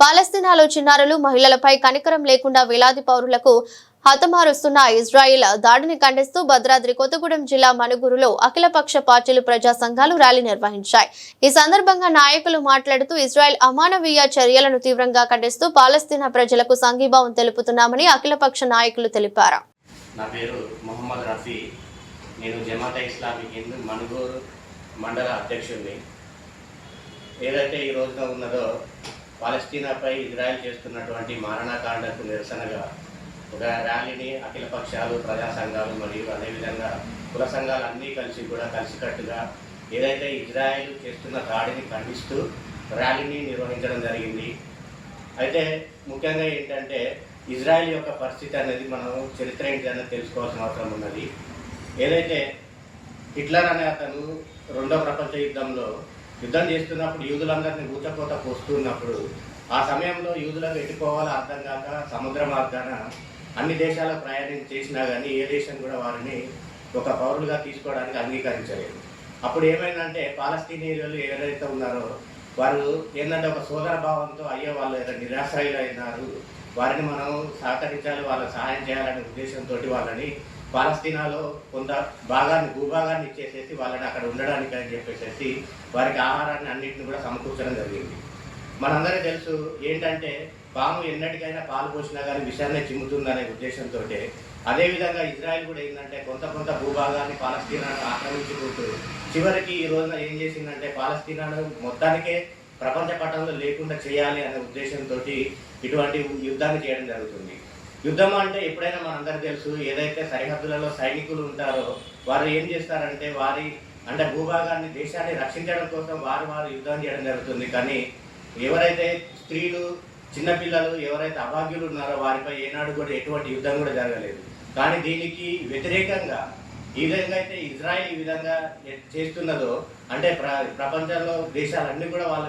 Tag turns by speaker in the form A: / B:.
A: పాలస్తీనాలో చిన్నారులు మహిళలపై కనికరం లేకుండా వేలాది పౌరులకు హతమారుస్తున్న ఇజ్రాయిల్ దాడిని ఖండిస్తూ భద్రాద్రి కొత్తగూడెం జిల్లా మనుగురులో అఖిలపక్ష పార్టీలు ప్రజా సంఘాలు ర్యాలీ నిర్వహించాయి. ఈ సందర్భంగా నాయకులు మాట్లాడుతూ ఇజ్రాయెల్ అమానవీయ చర్యలను తీవ్రంగా ఖండిస్తూ పాలస్తీనా ప్రజలకు సంఘీభావం తెలుపుతున్నామని అఖిలపక్ష నాయకులు తెలిపారు.
B: నా పేరు మొహమ్మద్ రఫీ. నేను జమాత ఇస్లామిక్ మణుగూరు మండల అధ్యక్షుడిని. ఏదైతే ఈ రోజున ఉన్నదో పాలస్తీనాపై ఇజ్రాయెల్ చేస్తున్నటువంటి మారణకాండకు నిరసనగా ఒక ర్యాలీని అఖిల పక్షాలు ప్రజా సంఘాలు మరియు అదేవిధంగా కుల సంఘాలు అన్నీ కలిసి కూడా కలిసికట్టుగా ఏదైతే ఇజ్రాయెల్ చేస్తున్న దాడిని ఖండిస్తూ ర్యాలీని నిర్వహించడం జరిగింది. అయితే ముఖ్యంగా ఏంటంటే ఇజ్రాయెల్ యొక్క పరిస్థితి అనేది మనం చరిత్ర ఏంటనేది తెలుసుకోవాల్సిన అవసరం ఉన్నది. ఏదైతే హిట్లర్ అనే అతను రెండో ప్రపంచ యుద్ధంలో యుద్ధం చేస్తున్నప్పుడు యూదులందరినీ ఊచకోత పోస్తున్నప్పుడు ఆ సమయంలో యూదులకు ఎట్టుకోవాలో అర్థం కాక సముద్ర మార్గాన అన్ని దేశాలకు ప్రయాణం చేసినా కానీ ఏ దేశం కూడా వారిని ఒక పౌరులుగా తీసుకోవడానికి అంగీకరించలేదు. అప్పుడు ఏమైందంటే పాలస్తీనీయులు ఎవరైతే ఉన్నారో వారు ఏంటంటే ఒక సోదర భావంతో అయ్యో వాళ్ళు నిరాశ్రయులు అయినారు వారిని మనం సహకరించాలి వాళ్ళకి సహాయం చేయాలనే ఉద్దేశంతో వాళ్ళని పాలస్తీనాలో కొంత భాగాన్ని భూభాగాన్ని ఇచ్చేసేసి వాళ్ళని అక్కడ ఉండడానికి అని చెప్పేసేసి వారికి ఆహారాన్ని అన్నింటిని కూడా సమకూర్చడం జరిగింది. మనందరికీ తెలుసు ఏంటంటే పాము ఎన్నటికైనా పాలు పోసినా కానీ విషయాన్నే చిమ్ముతుందనే ఉద్దేశంతో అదేవిధంగా ఇజ్రాయెల్ కూడా ఏంటంటే కొంత కొంత భూభాగాన్ని పాలస్తీనాను ఆక్రమించుకుంటూ చివరికి ఈ రోజున ఏం చేసిందంటే పాలస్తీనాను మొత్తానికే ప్రపంచ పటంలో లేకుండా చేయాలి అనే ఉద్దేశంతో ఇటువంటి యుద్ధాన్ని చేయడం జరుగుతుంది. యుద్ధం అంటే ఎప్పుడైనా మనందరికీ తెలుసు ఏదైతే సరిహద్దులలో సైనికులు ఉంటారో వారు ఏం చేస్తారంటే వారి అంటే భూభాగాన్ని దేశాన్ని రక్షించడం కోసం వారు వారు యుద్ధం చేయడం జరుగుతుంది. కానీ ఎవరైతే స్త్రీలు చిన్నపిల్లలు ఎవరైతే అభాగ్యులు ఉన్నారో వారిపై ఏనాడు కూడా ఎటువంటి యుద్ధం కూడా జరగలేదు. కానీ దీనికి వ్యతిరేకంగా ఈ విధంగా అయితే ఇజ్రాయెల్ ఈ విధంగా చేస్తున్నదో అంటే ప్ర ప్రపంచంలో దేశాలన్నీ కూడా వాళ్ళ